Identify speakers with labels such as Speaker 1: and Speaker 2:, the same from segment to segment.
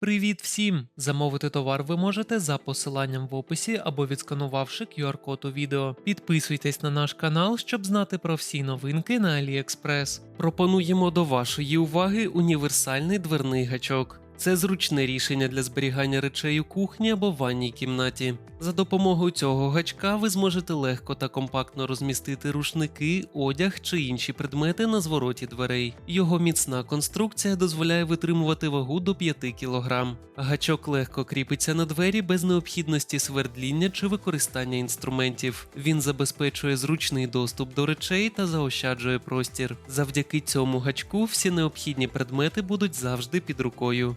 Speaker 1: Привіт всім! Замовити товар ви можете за посиланням в описі або відсканувавши QR-код у відео. Підписуйтесь на наш канал, щоб знати про всі новинки на AliExpress. Пропонуємо до вашої уваги універсальний дверний гачок. Це зручне рішення для зберігання речей у кухні або ванній кімнаті. За допомогою цього гачка ви зможете легко та компактно розмістити рушники, одяг чи інші предмети на звороті дверей. Його міцна конструкція дозволяє витримувати вагу до 5 кг. Гачок легко кріпиться на двері без необхідності свердління чи використання інструментів. Він забезпечує зручний доступ до речей та заощаджує простір. Завдяки цьому гачку всі необхідні предмети будуть завжди під рукою.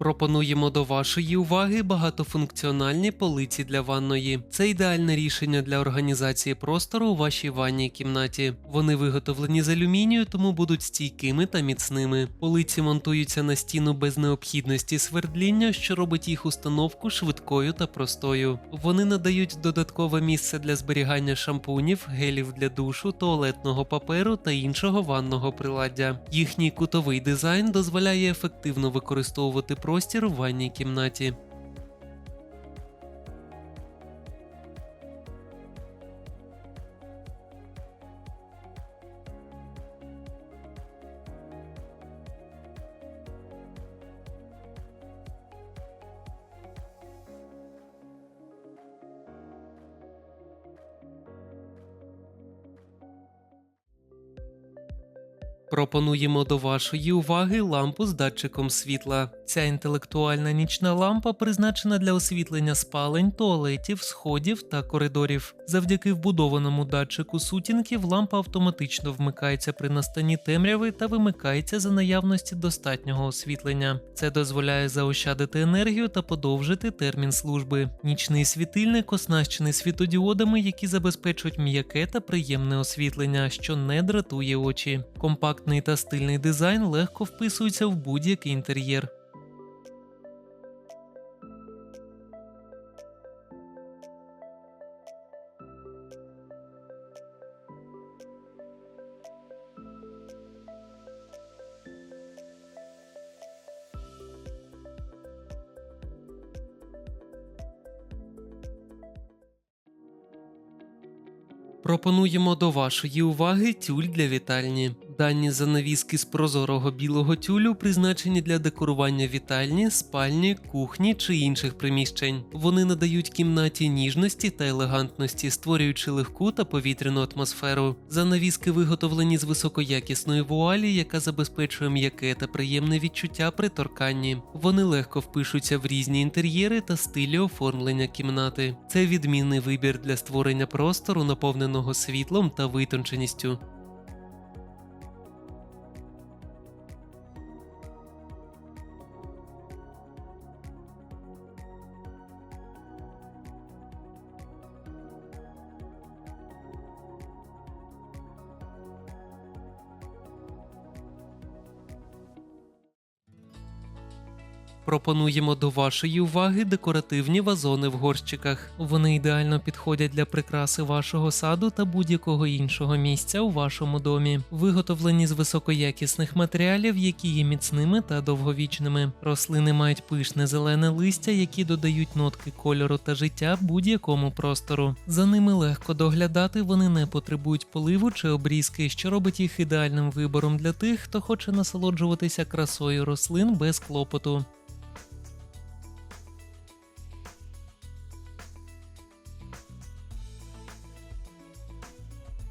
Speaker 1: Пропонуємо до вашої уваги багатофункціональні полиці для ванної. Це ідеальне рішення для організації простору у вашій ванній кімнаті. Вони виготовлені з алюмінію, тому будуть стійкими та міцними. Полиці монтуються на стіну без необхідності свердління, що робить їх установку швидкою та простою. Вони надають додаткове місце для зберігання шампунів, гелів для душу, туалетного паперу та іншого ванного приладдя. Їхній кутовий дизайн дозволяє ефективно використовувати простір у ванній кімнаті. Пропонуємо до вашої уваги лампу з датчиком світла. Ця інтелектуальна нічна лампа призначена для освітлення спалень, туалетів, сходів та коридорів. Завдяки вбудованому датчику сутінків лампа автоматично вмикається при настанні темряви та вимикається за наявності достатнього освітлення. Це дозволяє заощадити енергію та подовжити термін служби. Нічний світильник оснащений світодіодами, які забезпечують м'яке та приємне освітлення, що не дратує очі. Компактний та стильний дизайн легко вписується в будь-який інтер'єр. Пропонуємо до вашої уваги тюль для вітальні. Дані занавіски з прозорого білого тюлю призначені для декорування вітальні, спальні, кухні чи інших приміщень. Вони надають кімнаті ніжності та елегантності, створюючи легку та повітряну атмосферу. Занавіски виготовлені з високоякісної вуалі, яка забезпечує м'яке та приємне відчуття при торканні. Вони легко впишуться в різні інтер'єри та стилі оформлення кімнати. Це відмінний вибір для створення простору, наповненого світлом та витонченістю. Пропонуємо до вашої уваги декоративні вазони в горщиках. Вони ідеально підходять для прикраси вашого саду та будь-якого іншого місця у вашому домі. Виготовлені з високоякісних матеріалів, які є міцними та довговічними. Рослини мають пишне зелене листя, які додають нотки кольору та життя будь-якому простору. За ними легко доглядати, вони не потребують поливу чи обрізки, що робить їх ідеальним вибором для тих, хто хоче насолоджуватися красою рослин без клопоту.